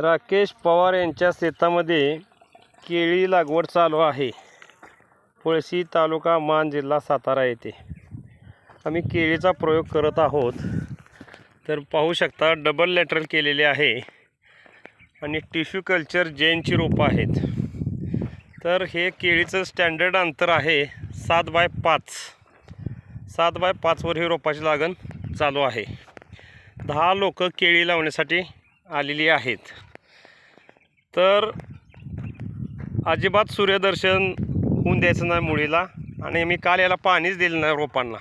राकेश पवार यांच्या शेतामध्ये केळी लागवड चालू आहे. पळशी तालुका मान जिल्हा सातारा येथे. आम्ही केळीचा प्रयोग करत आहोत. तर पाहू शकता डबल लॅटरल केलेले आहे. आणि टिश्यू कल्चर जैनची रोपं आहेत. तर हे केळीचं स्टँडर्ड अंतर आहे सात बाय पाच. सात बाय पाचवर ही रोपाची लागण चालू आहे. दहा लोक केळी लावण्यासाठी आलेली आहेत. तर अजिबात सूर्यदर्शन होऊन द्यायचं नाही मुळीला. आणि मी काल याला पाणीच दिलं नाही रोपांना.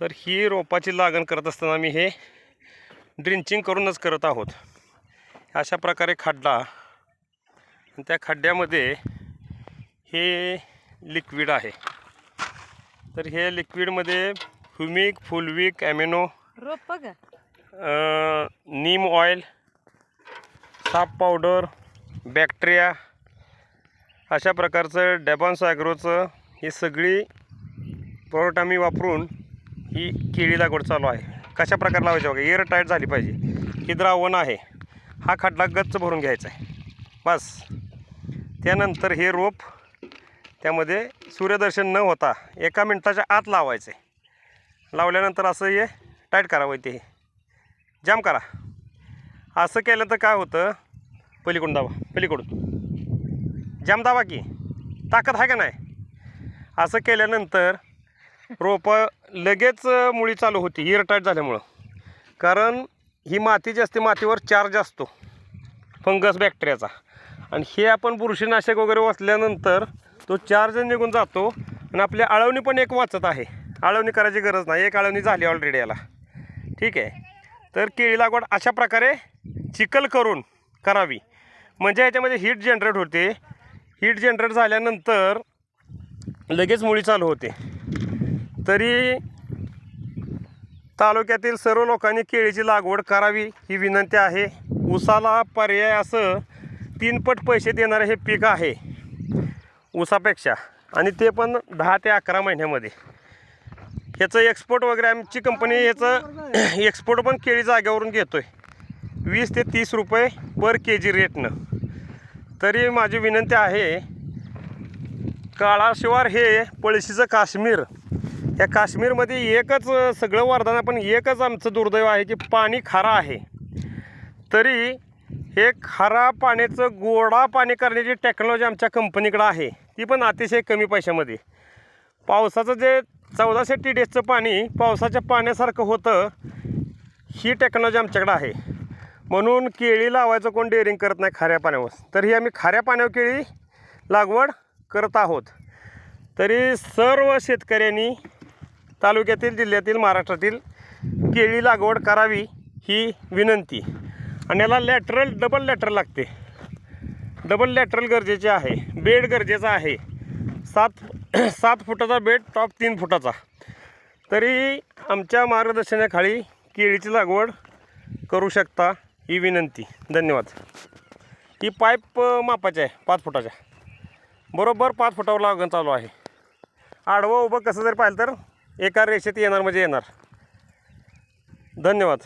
तर ही रोपाची लागण करत असताना मी हे ड्रिंचिंग करूनच करत आहोत. अशा प्रकारे खड्डा. आणि त्या खड्ड्यामध्ये हे लिक्विड आहे. तर हे लिक्विडमध्ये humic fulvic amino neem oil soap powder bacteria अशा प्रकारचं डॅबॉन्स ॲग्रोचं ही सगळी प्रोडक्ट आम्ही वापरून ही केळी लागवड चालू आहे. कशा प्रकारे लावायची बघा एअर टाईट झाली पाहिजे. ही द्रावण आहे. हा खड्डा गच्च भरून घ्यायचा आहे. बस. त्यानंतर हे रोप त्यामध्ये सूर्यदर्शन न होता एका मिनटाच्या आत लावायचं. आहे लावल्यानंतर असं हे टाईट करावं ते जाम करा. असं केलं तर काय होतं? पलीकडून दाबा पलीकडून. जाम दाबा की. ताकद आहे का नाही? असं केल्यानंतर रोपं लगेच मुळी चालू होती. हिअर झाल्यामुळं. कारण ही माती जी असते मातीवर चार्ज असतो. फंगस बॅक्टेरियाचा आणि हे आपण बुरशीनाशक वगैरे वाचल्यानंतर तो चार्ज निघून जातो आणि आपल्या आळवणी पण एक वाचत आहे. आळवणी करायची गरज नाही. एक आळवणी झाली ऑलरेडी याला. ठीक आहे? तर केळी लागवड अशा प्रकारे चिकल करून करावी. म्हणजे याच्यामध्ये हीट जनरेट होते. हीट जनरेट झाल्यानंतर लगेच मुळी चालू होते. तरी तालुक्यातील सर्व लोकांनी केळीची लागवड करावी ही विनंती आहे. ऊसाला पर्याय असं तीनपट पैसे देणारं हे पीक आहे. ऊसापेक्षा आणि ते पण दहा ते अकरा महिन्यामध्ये. ह्याचं एक्सपोर्ट वगैरे आमची कंपनी ह्याचं एक्सपोर्ट पण केळी जाग्यावरून घेतो आहे वीस ते तीस रुपये पर के जी रेटनं तरी माझी विनंती आहे काळाशिवार हे पळशीचं काश्मीर. या काश्मीरमध्ये एकच सगळं वरदान पण एकच आमचं दुर्दैव आहे की पाणी खारा आहे. तरी हे खारा पाण्याचं गोडा पाणी करण्याची टेक्नॉलॉजी आमच्या कंपनीकडं आहे. ती पण अतिशय कमी पैशामध्ये. पावसाचं जे चौदाशे टी डी एसचं पाणी पावसाच्या पाण्यासारखं होतं. ही टेक्नॉलॉजी आमच्याकडं आहे. म्हणून केळी लावायचं कोण डेअरिंग करत नाही खाऱ्या पाण्यावर. तर ही आम्ही खाऱ्या पाण्यावर केळी लागवड करत आहोत. तरी सर्व शेतकऱ्यांनी तालुक्यातील जिल्ह्यातील महाराष्ट्रातील केळी लागवड करावी ही विनंती. आणि याला लॅटरल डबल लॅटरल लागते. डबल लॅटरल गरजेचे आहे. बेड गरजेचं आहे. सात सात फुटाचा बेड टॉप तीन फुटाचा. तरी आमच्या मार्गदर्शनाखाली केळीची लागवड करू शकता ही विनंती. धन्यवाद. ही पाईप मापाची आहे पाच फुटाच्या बरोबर पाच फुटावर लागण चालू आहे. आडवं उभं कसं जर पाहिलं तर एका रेषेत येणार म्हणजे येणार. धन्यवाद.